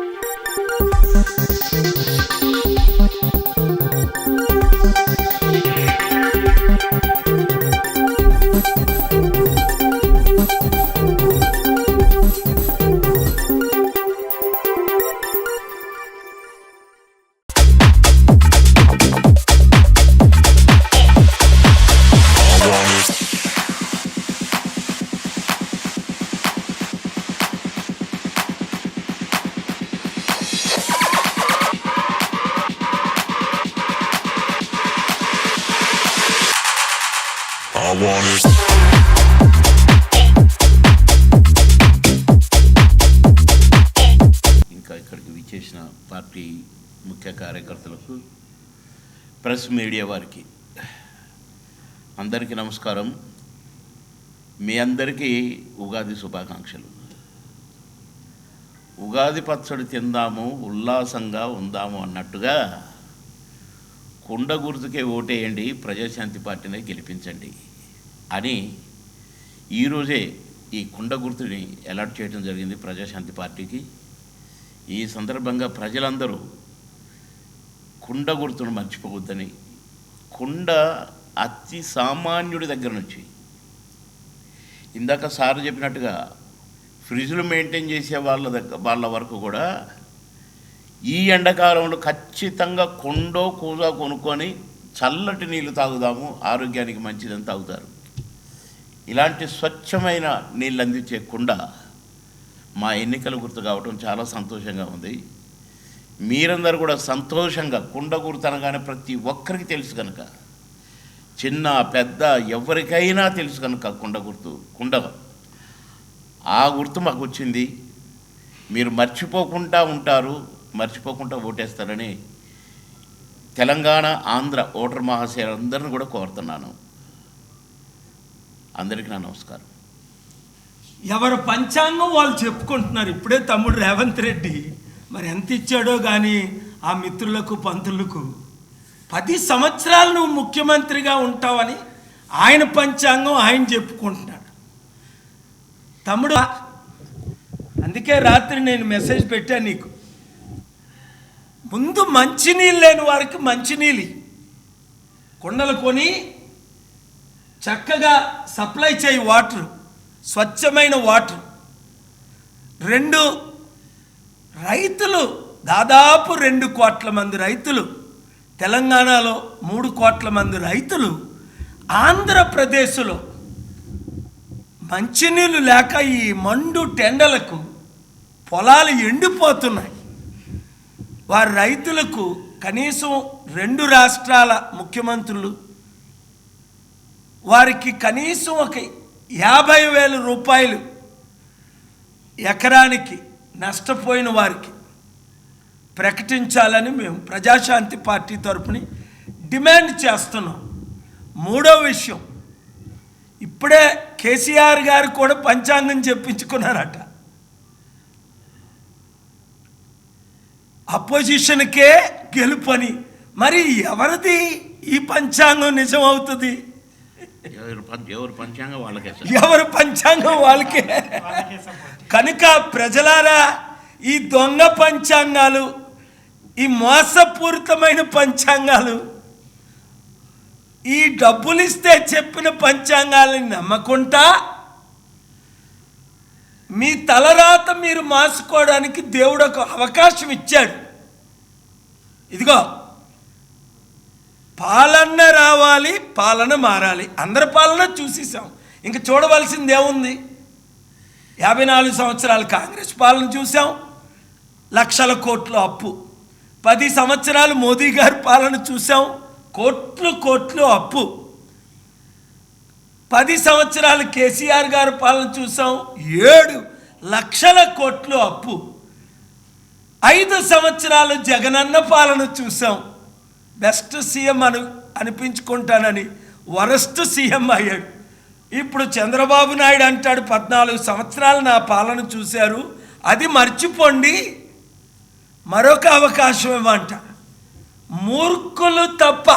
Música waters. ఇంకా ఇక్కడికి విచ్చేసిన పార్టీ ముఖ్య కార్యకర్తలకు ప్రెస్ మీడియా వారికి అందరికీ నమస్కారం. మీ అందరికీ ఉగాది శుభాకాంక్షలు. ఉగాది పచ్చడి తిందాము ఉల్లాసంగా ఉందాము అన్నట్టుగా కుండ గుర్తుకే ఓటేయండి ప్రజాశాంతి పార్టీనే గెలిపించండి. అని ఈరోజే ఈ కుండ గుర్తుని అలాట్ చేయడం జరిగింది ప్రజాశాంతి పార్టీకి. ఈ సందర్భంగా ప్రజలందరూ కుండ గుర్తును మర్చిపోవద్దని కుండ అతి సామాన్యుడి దగ్గర నుంచి ఇందాక సార్ చెప్పినట్టుగా ఫ్రిడ్జ్లు మెయింటైన్ చేసే వాళ్ళ దగ్గర వాళ్ళ వరకు కూడా ఈ ఎండాకాలంలో ఖచ్చితంగా కొండో కూజా కొనుక్కొని చల్లటి నీళ్ళు తాగుదాము ఆరోగ్యానికి మంచిదని తాగుతారు. ఇలాంటి స్వచ్ఛమైన నీళ్ళు అందించే కుండ మా ఎన్నికల గుర్తు కావటం చాలా సంతోషంగా ఉంది. మీరందరూ కూడా సంతోషంగా కుండ గుర్తనగానే ప్రతి ఒక్కరికి తెలుసు కనుక చిన్న పెద్ద ఎవరికైనా తెలుసు కనుక కుండ గుర్తు కుండ ఆ గుర్తు మాకు వచ్చింది. మీరు మర్చిపోకుండా ఉంటారు మర్చిపోకుండా ఓటేస్తారని తెలంగాణ ఆంధ్ర ఓటర్ మహాశయులందరిని కూడా కోరుతున్నాను. అందరికీ నా నమస్కారం. ఎవరు పంచాంగం వాళ్ళు చెప్పుకుంటున్నారు. ఇప్పుడే తమ్ముడు రేవంత్ రెడ్డి మరి ఎంత ఇచ్చాడో కానీ ఆ మిత్రులకు పంతులకు పది సంవత్సరాలు నువ్వు ముఖ్యమంత్రిగా ఉంటావని ఆయన పంచాంగం ఆయన చెప్పుకుంటున్నాడు. తమ్ముడు అందుకే రాత్రి నేను మెసేజ్ పెట్టాను నీకు. ముందు మంచినీళ్ళు లేని వారికి మంచినీళ్ళు ఇయ్యి. కుండలు కొని చక్కగా సప్లై చేయి వాటర్ స్వచ్ఛమైన వాటర్. రెండు రైతులు దాదాపు రెండు కోట్ల మంది రైతులు తెలంగాణలో మూడు కోట్ల మంది రైతులు ఆంధ్రప్రదేశ్లో మంచినీళ్ళు లేక ఈ మండు టెండలకు పొలాలు ఎండిపోతున్నాయి. వారి రైతులకు కనీసం రెండు రాష్ట్రాల ముఖ్యమంత్రులు వారికి కనీసం ఒక యాభై వేల రూపాయలు ఎకరానికి నష్టపోయిన వారికి ప్రకటించాలని మేము ప్రజాశాంతి పార్టీ తరపుని డిమాండ్ చేస్తున్నాం. మూడో విషయం ఇప్పుడే కేసీఆర్ గారు కూడా పంచాంగం చెప్పించుకున్నారట. అపోజిషన్కే గెలుపని. మరి ఎవరిది ఈ పంచాంగం నిజమవుతుంది? ఎవరు పంచాంగం వాళ్ళకే ఎవరు పంచాంగం వాళ్ళకే? కనుక ప్రజలారా ఈ దొంగ పంచాంగాలు ఈ మోసపూరితమైన పంచాంగాలు ఈ డబ్బులు ఇస్తే చెప్పిన పంచాంగాలని నమ్మకుంటా మీ తలరాత మీరు మార్చుకోవడానికి దేవుడు ఒక అవకాశం ఇచ్చాడు. ఇదిగో పాలన రావాలి పాలన మారాలి. అందరి పాలన చూసేసాం ఇంక చూడవలసింది ఏముంది? యాభై నాలుగు సంవత్సరాలు కాంగ్రెస్ పాలన చూసాం లక్షల కోట్ల అప్పు. పది సంవత్సరాలు మోదీ గారి పాలన చూసాం కోట్లు కోట్లు అప్పు. పది సంవత్సరాలు కేసీఆర్ గారి పాలన చూసాం ఏడు లక్షల కోట్లు అప్పు. ఐదు సంవత్సరాలు జగనన్న పాలన చూసాం బెస్ట్ సీఎం అను అనిపించుకుంటానని వరస్ట్ సీఎం అయ్యాడు. ఇప్పుడు చంద్రబాబు నాయుడు అంటాడు పద్నాలుగు సంవత్సరాలు నా పాలన చూశారు అది మర్చిపోండి మరొక అవకాశం ఇవ్వంట. మూర్ఖులు తప్ప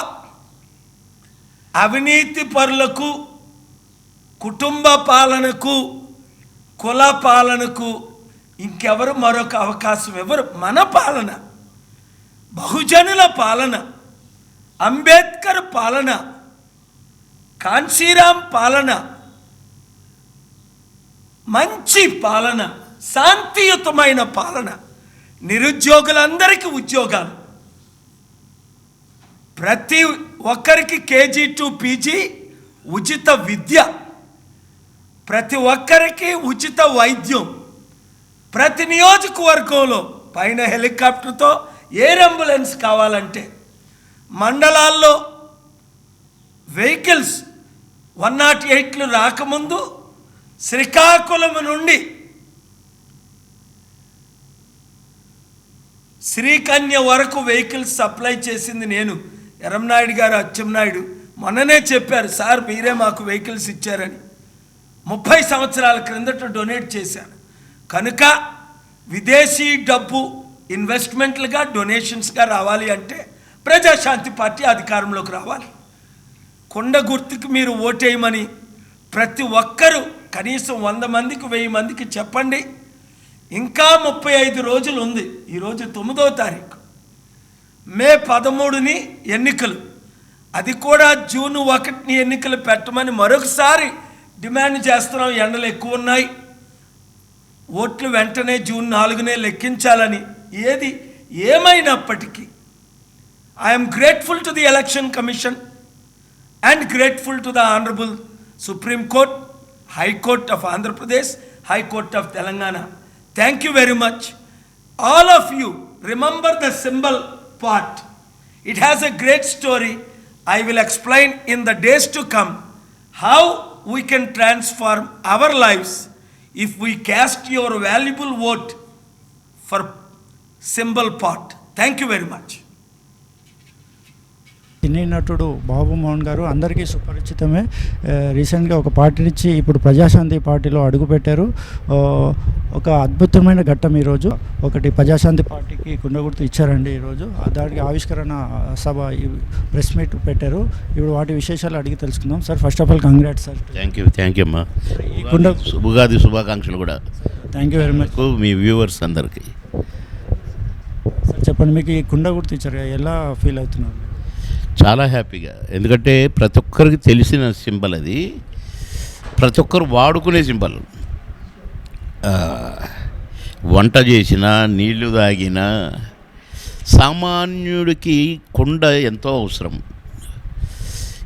అవినీతి పరులకు కుటుంబ పాలనకు కుల పాలనకు ఇంకెవరు మరొక అవకాశం ఎవరు మన పాలన బహుజనుల పాలన. అంబేద్కర్ పాలన కాన్సీరాం పాలన మంచి పాలన శాంతియుతమైన పాలన నిరుద్యోగులందరికీ ఉద్యోగాలు. ప్రతి ఒక్కరికి కేజీ టు పీజీ ఉచిత విద్య ప్రతి ఒక్కరికి ఉచిత వైద్యం. ప్రతి నియోజకవర్గంలో పైన హెలికాప్టర్తో ఎయిర్ అంబులెన్స్ కావాలంటే మండలాల్లో వెహికల్స్ వన్ నాట్ ఎయిట్లు రాకముందు శ్రీకాకుళం నుండి శ్రీకన్య వరకు వెహికల్స్ సప్లై చేసింది నేను. ఎరంనాయుడు గారు అచ్చెంనాయుడు మొన్ననే చెప్పారు సార్ మీరే మాకు వెహికల్స్ ఇచ్చారని. ముప్పై సంవత్సరాల క్రిందట డొనేట్ చేశాను కనుక విదేశీ డబ్బు ఇన్వెస్ట్మెంట్లుగా డొనేషన్స్గా రావాలి అంటే ప్రజాశాంతి పార్టీ అధికారంలోకి రావాలి. కొండ గుర్తుకు మీరు ఓటేయమని ప్రతి ఒక్కరూ కనీసం వంద మందికి వెయ్యి మందికి చెప్పండి. ఇంకా ముప్పై ఐదు రోజులు ఉంది. ఈరోజు తొమ్మిదవ తారీఖు. మే పదమూడుని ఎన్నికలు. అది కూడా జూన్ ఒకటిని ఎన్నికలు పెట్టమని మరొకసారి డిమాండ్ చేస్తున్నాం. ఎండలు ఎక్కువ ఉన్నాయి. ఓట్లు వెంటనే జూన్ నాలుగునే లెక్కించాలని. ఏది ఏమైనప్పటికీ I am grateful to the Election Commission and grateful to the Honorable Supreme Court, High Court of Andhra Pradesh, High Court of Telangana. Thank you very much. All of you, remember the symbol part. It has a great story. I will explain in the days to come how we can transform our lives if we cast your valuable vote for symbol part. Thank you very much. సినీ నటుడు బాబు మోహన్ గారు అందరికీ సుపరిచితమే. రీసెంట్గా ఒక party నుంచి ఇప్పుడు ప్రజాశాంతి పార్టీలో అడుగుపెట్టారు. ఒక అద్భుతమైన ఘట్టం ఈరోజు. ఒకటి ప్రజాశాంతి పార్టీకి కుండగుర్తు ఇచ్చారండి ఈరోజు. దానికి ఆవిష్కరణ సభ ప్రెస్ మీట్ పెట్టారు. ఇప్పుడు వాటి విశేషాలు అడిగి తెలుసుకుందాం. Sir first of all congrats sir. Thank you thank you అమ్మా. ఈ కుండ ఉగాది శుభాకాంక్షలు కూడా. థ్యాంక్ యూ వెరీ మచ్ మీ వ్యూవర్స్ అందరికీ. సార్ చెప్పండి మీకు ఈ కుండ గుర్తు ఇచ్చారు. ఎలా ఫీల్ అవుతున్నారు? చాలా హ్యాపీగా. ఎందుకంటే ప్రతి ఒక్కరికి తెలిసిన సింబల్ అది. ప్రతి ఒక్కరు వాడుకునే సింబల్. వంట చేసిన నీళ్ళు తాగిన సామాన్యుడికి కుండ ఎంతో అవసరం.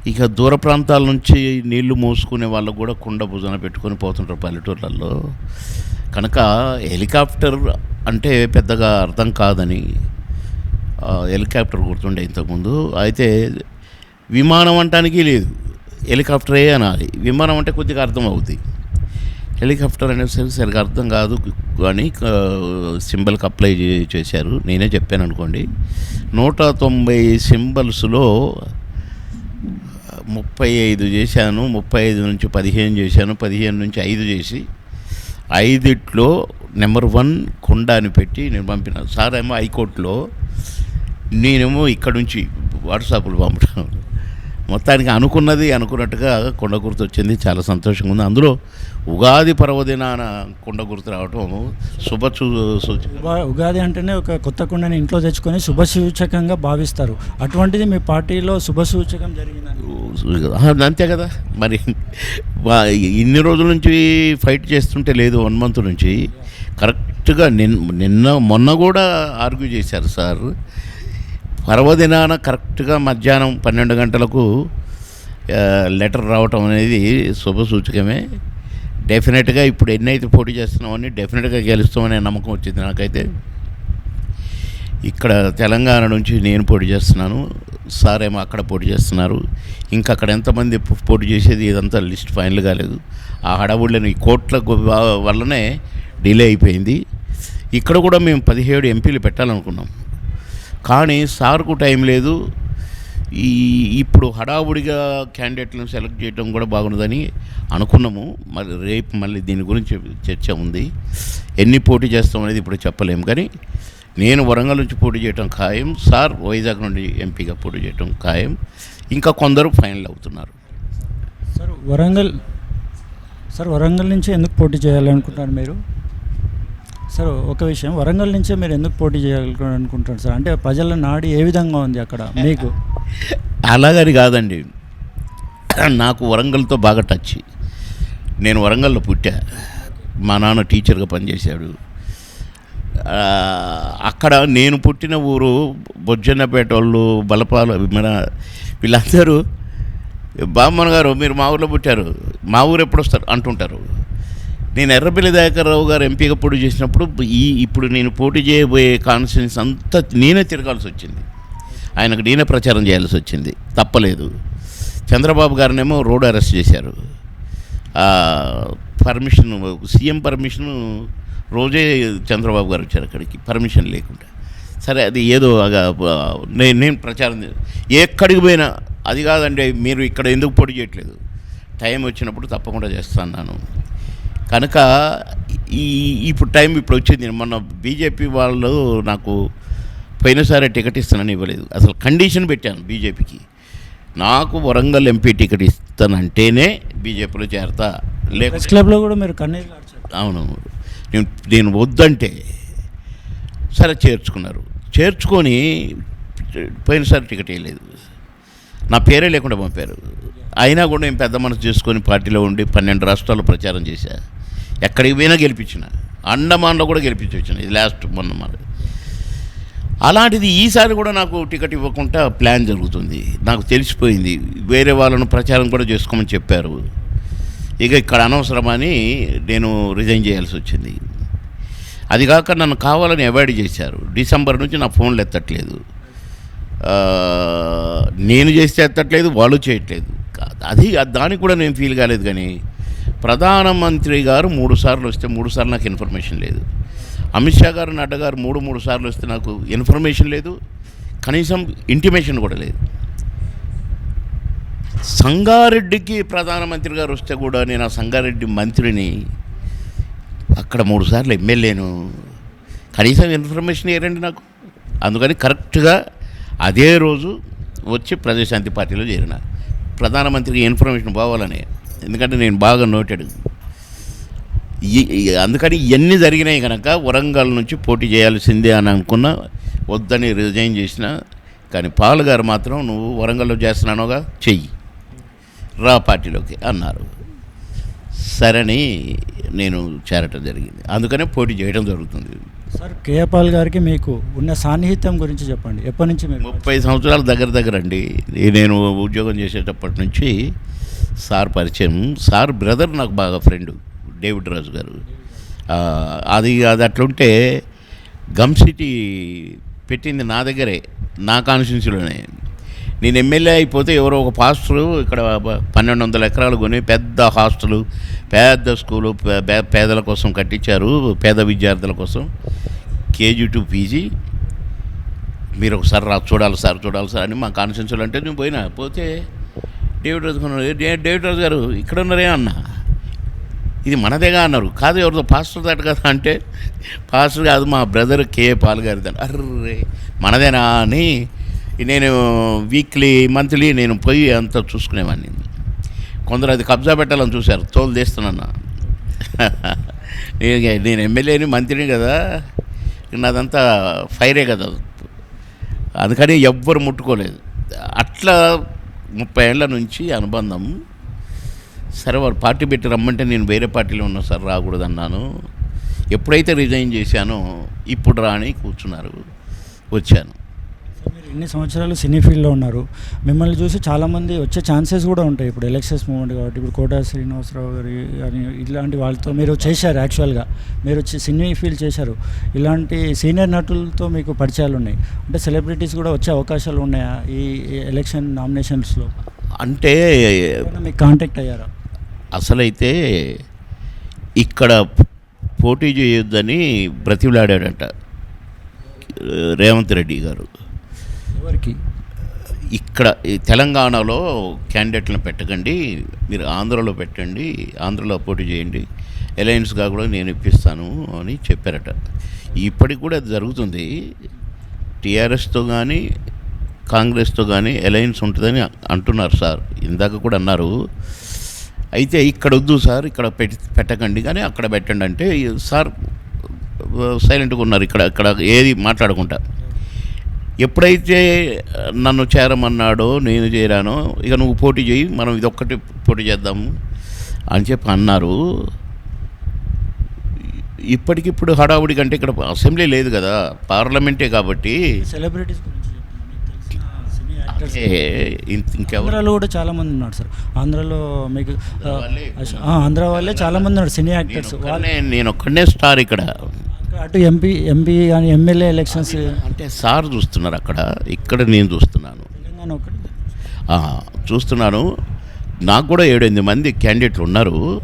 ఇక దూర ప్రాంతాల నుంచి నీళ్ళు మోసుకునే వాళ్ళకు కూడా కుండ భుజన పెట్టుకొని పోతుంటారు పల్లెటూర్లలో. కనుక హెలికాప్టర్ అంటే పెద్దగా అర్థం కాదని హెలికాప్టర్ గుర్తుండే ఇంతకుముందు. అయితే విమానం అంటానికి లేదు. హెలికాప్టరే అనాలి. విమానం అంటే కొద్దిగా అర్థం అవుతుంది హెలికాప్టర్ అనేసరికి సరిగా అర్థం కాదు కానీ సింబల్కి అప్లై చేశారు. నేనే చెప్పాను అనుకోండి. నూట తొంభై సింబల్స్లో ముప్పై ఐదు చేశాను ముప్పై ఐదు నుంచి పదిహేను చేశాను పదిహేను నుంచి ఐదు చేసి ఐదిట్లో నెంబర్ వన్ కొండ అని పెట్టి నేను పంపిన. సార్ ఏమో హైకోర్టులో నేనేమో ఇక్కడ నుంచి వాట్సాప్లు పంపడం మొత్తానికి అనుకున్నది అనుకున్నట్టుగా కొండ గుర్తు వచ్చింది. చాలా సంతోషంగా ఉంది. అందులో ఉగాది పర్వదినాన కొండ గుర్తు రావటం శుభ ఉగాది అంటేనే ఒక కొత్త కుండని ఇంట్లో తెచ్చుకొని శుభ సూచకంగా భావిస్తారు. అటువంటిది మీ పార్టీలో శుభ సూచకం జరిగిందని. ఆ, అంతే కదా. మరి ఇన్ని రోజుల నుంచి ఫైట్ చేస్తుంటే లేదు వన్ మంత్ నుంచి. కరెక్ట్గా నిన్ నిన్న మొన్న కూడా ఆర్గ్యూ చేశారు సార్. పర్వదినాన కరెక్ట్గా మధ్యాహ్నం పన్నెండు గంటలకు లెటర్ రావటం అనేది శుభ సూచకమే. డెఫినెట్గా ఇప్పుడు ఎన్నైతే పోటీ చేస్తున్నామని డెఫినెట్గా గెలుస్తామనే నమ్మకం వచ్చింది నాకైతే. ఇక్కడ తెలంగాణ నుంచి నేను పోటీ చేస్తున్నాను సార్ ఏమో అక్కడ పోటీ చేస్తున్నారు. ఇంకా అక్కడ ఎంతమంది పోటీ చేసేది ఇదంతా లిస్ట్ ఫైనల్ కాలేదు. ఆ హడావుళ్ళని ఈ కోట్ల వల్లనే డిలే అయిపోయింది. ఇక్కడ కూడా మేము పదిహేడు ఎంపీలు పెట్టాలనుకున్నాం. కానీ సార్కు టైం లేదు. ఈ ఇప్పుడు హడావుడిగా క్యాండిడేట్లను సెలెక్ట్ చేయడం కూడా బాగుండదని అనుకున్నాము. మరి రేపు మళ్ళీ దీని గురించి చర్చ ఉంది. ఎన్ని పోటీ చేస్తాం అనేది ఇప్పుడు చెప్పలేము కానీ నేను వరంగల్ నుంచి పోటీ చేయటం ఖాయం. సార్ వైజాగ్ నుండి ఎంపీగా పోటీ చేయటం ఖాయం. ఇంకా కొందరు ఫైనల్ అవుతున్నారు. సార్ వరంగల్ సార్ వరంగల్ నుంచి ఎందుకు పోటీ చేయాలనుకుంటున్నారు మీరు? సార్ ఒక విషయం. వరంగల్ నుంచే మీరు ఎందుకు పోటీ చేయాలనుకుంటున్నారు సార్? అంటే ప్రజల నాడి ఏ విధంగా ఉంది అక్కడ మీకు? అలాగని కాదండి. నాకు వరంగల్తో బాగా టచ్. నేను వరంగల్లో పుట్టా. మా నాన్న టీచర్గా పనిచేశాడు. అక్కడ నేను పుట్టిన ఊరు బొజ్జన్నపేట వాళ్ళు బలపాలు మన వీళ్ళందరూ బామ్మన్ గారు మీరు మా ఊర్లో పుట్టారు. మా ఊరు ఎప్పుడు వస్తారు? అంటుంటారు. నేను ఎర్రపల్లి దయాకర్రావు గారు ఎంపీగా పోటీ చేసినప్పుడు ఈ ఇప్పుడు నేను పోటీ చేయబోయే కాన్స్టిట్యూన్స్ అంతా నేనే తిరగాల్సి వచ్చింది. ఆయనకు నేనే ప్రచారం చేయాల్సి వచ్చింది. తప్పలేదు. చంద్రబాబు గారినేమో రోడ్ అరెస్ట్ చేశారు. పర్మిషన్ సీఎం పర్మిషన్ రోజే చంద్రబాబు గారు వచ్చారు అక్కడికి. పర్మిషన్ లేకుండా. సరే అది ఏదో నేను నేను ప్రచారం ఎక్కడికి పోయినా అది కాదండి మీరు ఇక్కడ ఎందుకు పోటీ చేయట్లేదు? టైం వచ్చినప్పుడు తప్పకుండా చేస్తాను కనుక ఈ ఇప్పుడు టైం ఇప్పుడు వచ్చింది. మొన్న బీజేపీ వాళ్ళు నాకు పోయినసారి టికెట్ ఇస్తానని ఇవ్వలేదు. అసలు కండిషన్ పెట్టాను బీజేపీకి. నాకు వరంగల్ ఎంపీ టికెట్ ఇస్తానంటేనే బీజేపీలో చేరతా. లేకపోతే క్లబ్లో కూడా మీరు. అవును. నేను నేను వద్దంటే సరే చేర్చుకున్నారు. చేర్చుకొని పోయినసారి టికెట్ వేయలేదు నా పేరే లేకుండా పంపారు. అయినా కూడా నేను పెద్ద మనసు చేసుకొని పార్టీలో ఉండి పన్నెండు రాష్ట్రాల్లో ప్రచారం చేశా. ఎక్కడికి పోయినా గెలిపించిన. అండమాన్లో కూడా గెలిపించొచ్చిన. ఇది లాస్ట్ మొన్న మరి అలాంటిది ఈసారి కూడా నాకు టికెట్ ఇవ్వకుండా ప్లాన్ జరుగుతుంది. నాకు తెలిసిపోయింది. వేరే వాళ్ళను ప్రచారం కూడా చేసుకోమని చెప్పారు. ఇక ఇక్కడ అనవసరమని నేను రిజైన్ చేయాల్సి వచ్చింది. అది కాక నన్ను కావాలని అవాయిడ్ చేశారు. డిసెంబర్ నుంచి నా ఫోన్లు ఎత్తట్లేదు. నేను చేస్తే ఎత్తట్లేదు వాళ్ళు చేయట్లేదు. అది దానికి కూడా నేను ఫీల్ కాలేదు కానీ ప్రధానమంత్రి గారు మూడు సార్లు వస్తే మూడు సార్లు నాకు ఇన్ఫర్మేషన్ లేదు. అమిత్ షా గారు నడ్డా గారు మూడు మూడు సార్లు వస్తే నాకు ఇన్ఫర్మేషన్ లేదు. కనీసం ఇంటిమేషన్ కూడా లేదు. సంగారెడ్డికి ప్రధానమంత్రి గారు వస్తే కూడా నేను ఆ సంగారెడ్డి మంత్రిని అక్కడ మూడు సార్లు ఎమ్మెల్యేను. కనీసం ఇన్ఫర్మేషన్ ఇవ్వరండి నాకు. అందుకని కరెక్ట్గా అదే రోజు వచ్చి ప్రజాశాంతి పార్టీలో చేరిన. ప్రధానమంత్రికి ఇన్ఫర్మేషన్ పోవాలని. ఎందుకంటే నేను బాగా నోటెడ్. అందుకని ఇవన్నీ జరిగినాయి కనుక వరంగల్ నుంచి పోటీ చేయాల్సిందే అని అనుకున్నా వద్దని రిజైన్ చేసిన కానీ పాల్ గారు మాత్రం నువ్వు వరంగల్లో చేస్తున్నానుగా చెయ్యి. రా పార్టీలోకి అన్నారు. సరని నేను చేరటం జరిగింది. అందుకనే పోటీ చేయడం జరుగుతుంది. సార్ కేపాల్ గారికి మీకు ఉన్న సాన్నిహిత్యం గురించి చెప్పండి. ఎప్పటి నుంచి ముప్పై సంవత్సరాల దగ్గర దగ్గర అండి. నేను ఉద్యోగం చేసేటప్పటి నుంచి సార్ పరిచయం. సార్ బ్రదర్ నాకు బాగా ఫ్రెండ్ డేవిడ్ రాజు గారు. అది అది అట్లుంటే గమ్ సిటీ పెట్టింది నా దగ్గరే నా కాన్స్టిట్యూన్సీలోనే. నేను ఎమ్మెల్యే అయిపోతే ఎవరో ఒక పాస్టరు ఇక్కడ పన్నెండు వందల ఎకరాలు కొని పెద్ద హాస్టలు పెద్ద స్కూలు పే- పేదల కోసం కట్టించారు పేద విద్యార్థుల కోసం. KG to PG. మీరు ఒకసారి రా చూడాలి సార్ చూడాలి సార్ అని మా కాన్స్టిట్యూన్సీలో అంటే నేను పోయినా. పోతే డేవిడ్ రాజు కొన్నాడు. డేవిడ్ రాజు గారు ఇక్కడ ఉన్నారే అన్న. ఇది మనదేగా అన్నారు. కాదు ఎవరితో పాస్టర్ దాట కదా అంటే పాస్టర్ కాదు మా బ్రదర్ కే. పాల్ గారి అర్రే మనదేనా అని నేను వీక్లీ మంత్లీ నేను పోయి అంతా చూసుకునేవాడిని. కొందరు అది కబ్జా పెట్టాలని చూశారు. తోలు తీస్తున్నా నేను నేను ఎమ్మెల్యేని మంత్రిని కదా. నాదంతా ఫైరే కదా. అందుకని ఎవ్వరు ముట్టుకోలేదు. అట్లా ముప్పై ఏళ్ళ నుంచి అనుబంధం. సరే వారు పార్టీ పెట్టి రమ్మంటే నేను వేరే పార్టీలో ఉన్నా సార్ రాకూడదు అన్నాను ఎప్పుడైతే రిజైన్ చేశానో ఇప్పుడు రాని కూర్చున్నారు వచ్చాను. ఇన్ని సంవత్సరాలు సినీ ఫీల్డ్లో ఉన్నారు. మిమ్మల్ని చూసి చాలామంది వచ్చే ఛాన్సెస్ కూడా ఉంటాయి. ఇప్పుడు ఎలక్షన్స్ మూమెంట్ కాబట్టి ఇప్పుడు కోటా శ్రీనివాసరావు గారి అని ఇలాంటి వాళ్ళతో మీరు చేశారు యాక్చువల్గా. మీరు వచ్చి సినీ ఫీల్డ్ చేశారు. ఇలాంటి సీనియర్ నటులతో మీకు పరిచయాలు ఉన్నాయి. అంటే సెలబ్రిటీస్ కూడా వచ్చే అవకాశాలు ఉన్నాయా ఈ ఎలక్షన్ నామినేషన్స్లో? అంటే ఏమైనా మీకు కాంటాక్ట్ అయ్యారా? అసలైతే ఇక్కడ పోటీ చేయొద్దని బ్రతిలాడాడంట రేవంత్ రెడ్డి గారు. ఎవరికి ఇక్కడ ఈ తెలంగాణలో క్యాండిడేట్లను పెట్టకండి మీరు ఆంధ్రలో పెట్టండి ఆంధ్రలో పోటీ చేయండి అలయన్స్గా కూడా నేను ఇప్పిస్తాను అని చెప్పారట. ఇప్పటికి కూడా అది జరుగుతుంది. టీఆర్ఎస్తో కానీ కాంగ్రెస్తో కానీ అలయన్స్ ఉంటుందని అంటున్నారు సార్. ఇందాక కూడా అన్నారు. అయితే ఇక్కడ వద్దు సార్ ఇక్కడ పెట్టి పెట్టకండి కానీ అక్కడ పెట్టండి అంటే సార్ సైలెంట్గా ఉన్నారు ఇక్కడ ఇక్కడ ఏది మాట్లాడకుండా. ఎప్పుడైతే నన్ను చేరమన్నాడో నేను చేరానో ఇక నువ్వు పోటీ చేయి మనం ఇదొక్కటి పోటీ చేద్దాము అని చెప్పి అన్నారు. ఇప్పటికిప్పుడు హడావుడి కంటే ఇక్కడ అసెంబ్లీ లేదు కదా పార్లమెంటే కాబట్టి. సెలబ్రిటీస్ ఆంధ్రాలో కూడా చాలా మంది ఉన్నారు సార్. ఆంధ్రాలో మీకు ఆంధ్ర వాళ్ళే చాలా మంది ఉన్నారు సినీ యాక్టర్స్. నేను ఒక్కనే స్టార్ ఇక్కడ. అటు ఎంపీ ఎంపీ కానీ ఎమ్మెల్యే ఎలక్షన్స్ అంటే సార్ చూస్తున్నారు అక్కడ ఇక్కడ నేను చూస్తున్నాను. తెలంగాణ ఒకటి. ఆ, చూస్తున్నాను. నాకు కూడా ఏడెనిమిది మంది క్యాండిడేట్లు ఉన్నారు.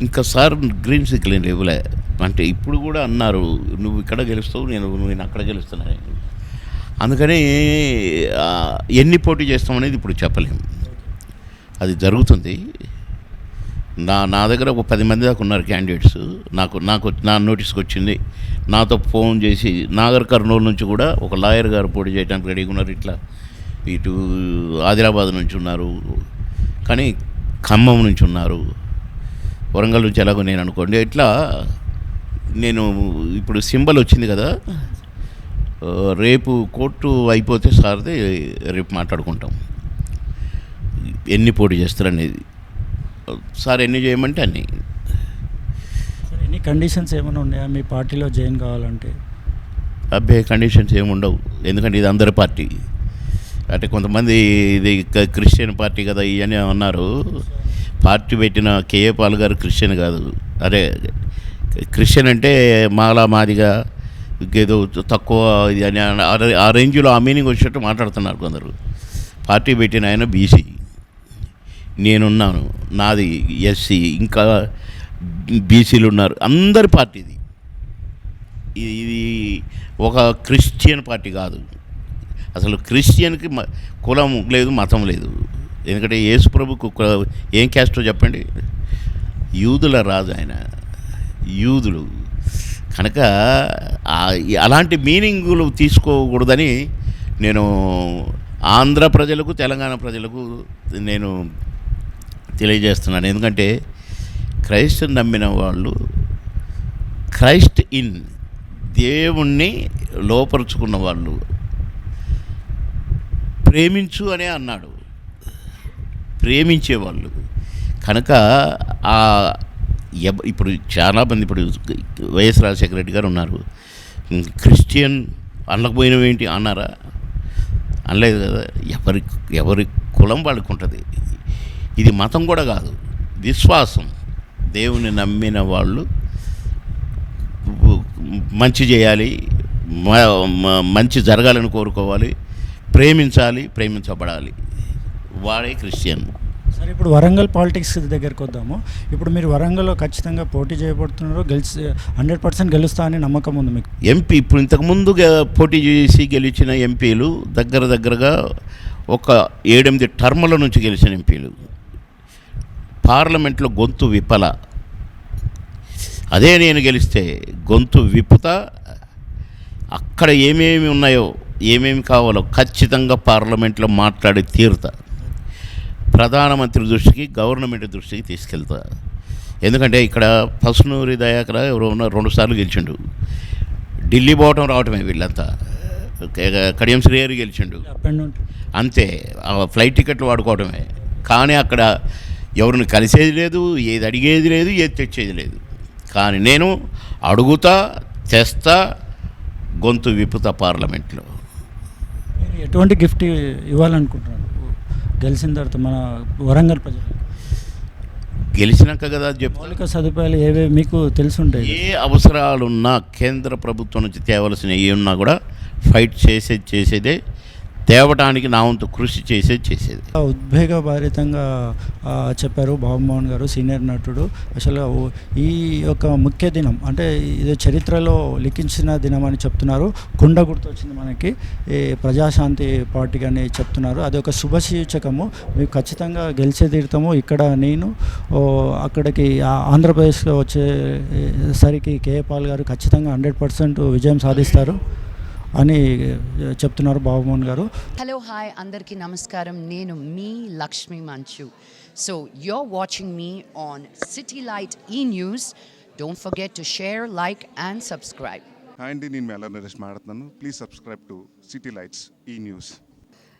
ఇంకా సార్ గ్రీన్ సిగ్నల్ ఇవ్వలే అంటే ఇప్పుడు కూడా అన్నారు నువ్వు ఇక్కడ గెలుస్తావు నేను నేను అక్కడ గెలుస్తున్నాను అందుకని ఎన్ని పోటీ చేస్తామనేది ఇప్పుడు చెప్పలేము. అది జరుగుతుంది. నా నా దగ్గర ఒక పది మంది దాకా ఉన్నారు క్యాండిడేట్స్ నాకు నాకు నా నోటీస్కి వచ్చింది. నాతో ఫోన్ చేసి నాగర్ కర్నూలు నుంచి కూడా ఒక లాయర్ గారు పోటీ చేయడానికి రెడీగా ఉన్నారు. ఇట్లా ఇటు ఆదిలాబాద్ నుంచి ఉన్నారు. కానీ ఖమ్మం నుంచి ఉన్నారు. వరంగల్ నుంచి ఎలాగో నేను అనుకోండి. ఇట్లా నేను ఇప్పుడు సింబల్ వచ్చింది కదా. రేపు కోర్టు అయిపోతే సార్ది రేపు మాట్లాడుకుంటాం. ఎన్ని పోటీ చేస్తారనేది. సార్ ఎన్ని చేయమంటే అన్ని. సార్ ఎన్ని కండిషన్స్ ఏమైనా ఉన్నాయా? మీ పార్టీలో జాయిన్ కావాలంటే. అబ్బే కండిషన్స్ ఏమి ఉండవు. ఎందుకంటే ఇది అందరి పార్టీ. అంటే కొంతమంది ఇది క్రిస్టియన్ పార్టీ కదా ఇవన్నీ అన్నారు. పార్టీ పెట్టిన కేఏ పాల్ గారు క్రిస్టియన్ కాదు. అరే క్రిస్టియన్ అంటే మాలా మాదిగా ఏదో తక్కువ ఇది అని ఆ రేంజ్లో ఆ మీనింగ్ వచ్చేటట్టు మాట్లాడుతున్నారు కొందరు. పార్టీ పెట్టిన ఆయన బీసీ. నేనున్నాను. నాది ఎస్సీ ఇంకా బీసీలు ఉన్నారు. అందరి పార్టీది ఇది. ఇది ఒక క్రిస్టియన్ పార్టీ కాదు. అసలు క్రిస్టియన్కి మ- కులం లేదు మతం లేదు. ఎందుకంటే యేసుప్రభుకు ఏం క్యాస్టో చెప్పండి? యూదుల రాజు ఆయన. యూదులు. కనుక అలాంటి మీనింగులు తీసుకోకూడదని నేను ఆంధ్ర ప్రజలకు తెలంగాణ ప్రజలకు నేను తెలియజేస్తున్నాను. ఎందుకంటే క్రైస్తు నమ్మిన వాళ్ళు క్రైస్ట్ ఇన్ దేవుణ్ణి లోపరుచుకున్న వాళ్ళు. ప్రేమించు అనే అన్నాడు. ప్రేమించేవాళ్ళు. కనుక ఆ ఇప్పుడు చాలామంది ఇప్పుడు వైఎస్ రాజశేఖర రెడ్డి గారు ఉన్నారు. క్రిస్టియన్ అనకపోయినవి ఏంటి? అన్నారా? అనలేదు కదా. ఎవరి ఎవరి కులం వాళ్ళకు ఉంటుంది ఇది మతం కూడా కాదు విశ్వాసం. దేవుని నమ్మిన వాళ్ళు మంచి చేయాలి మంచి జరగాలని కోరుకోవాలి ప్రేమించాలి ప్రేమించబడాలి. వాడే క్రిస్టియన్. సరే ఇప్పుడు వరంగల్ పాలిటిక్స్ దగ్గరికి వద్దాము. ఇప్పుడు మీరు వరంగల్లో ఖచ్చితంగా పోటీ చేయబడుతున్నారు గెలిచి హండ్రెడ్ పర్సెంట్ గెలుస్తా అని నమ్మకం ఉంది మీకు? ఎంపీ ఇప్పుడు ఇంతకుముందు పోటీ చేసి గెలిచిన ఎంపీలు దగ్గర దగ్గరగా ఒక ఏడెనిమిది టర్ముల నుంచి గెలిచిన ఎంపీలు. పార్లమెంట్లో గొంతు విప్పల. అదే నేను గెలిస్తే గొంతు విప్పుతా. అక్కడ ఏమేమి ఉన్నాయో ఏమేమి కావాలో ఖచ్చితంగా పార్లమెంట్లో మాట్లాడి తీరుతా. ప్రధానమంత్రి దృష్టికి గవర్నమెంట్ దృష్టికి తీసుకెళ్తా. ఎందుకంటే ఇక్కడ పసునూరి దయాకర ఎవరో ఉన్న రెండు సార్లు గెలిచిండు. ఢిల్లీ పోవటం రావటమే వీళ్ళంతా. కడియం శ్రీహరి గెలిచిండు. అంతే ఫ్లైట్ టికెట్లు వాడుకోవడమే కానీ అక్కడ ఎవరిని కలిసేది లేదు ఏది అడిగేది లేదు ఏది తెచ్చేది లేదు. కానీ నేను అడుగుతా తెస్తా గొంతు విప్పుతా పార్లమెంట్లో. ఎటువంటి గిఫ్ట్ ఇవ్వాలనుకుంటున్నారు? గెలిచిన తర్వాత మన వరంగల్ ప్రజలు. గెలిచినాక కదా చెప్తా. మౌలిక సదుపాయాలు ఏవేవి మీకు తెలిసి ఉంటాయి ఏ అవసరాలున్నా కేంద్ర ప్రభుత్వం నుంచి తేవలసిన ఏ ఉన్నా కూడా ఫైట్ చేసేది చేసేదే తేవటానికి నా వంతు కృషి చేసేది. చేసేది ఉద్వేగభరితంగా చెప్పారు బాబుమోహన్ గారు సీనియర్ నటుడు. అసలు ఈ యొక్క ముఖ్య దినం అంటే ఇది చరిత్రలో లిఖించిన దినం అని చెప్తున్నారు. కుండ గుర్తొచ్చింది మనకి. ఈ ప్రజాశాంతి పార్టీ అని చెప్తున్నారు. అది ఒక శుభసూచకము మీకు ఖచ్చితంగా గెలిచే తీరుతాము ఇక్కడ నేను. అక్కడికి ఆంధ్రప్రదేశ్లో వచ్చేసరికి కేఏ పాల్ గారు ఖచ్చితంగా హండ్రెడ్ పర్సెంట్ విజయం సాధిస్తారు. అని చెప్తున్నారు బాబుమోహన్ గారు. హలో హాయ్ అందరికీ నమస్కారం. నేను మీ Lakshmi Manchu. So you're watching me on City Light E News Don't forget to share, like, and subscribe. Hi అండి నేను మెల్ల నరేష్ మాట్లాడుతున్నాను. Please subscribe to City Lights E News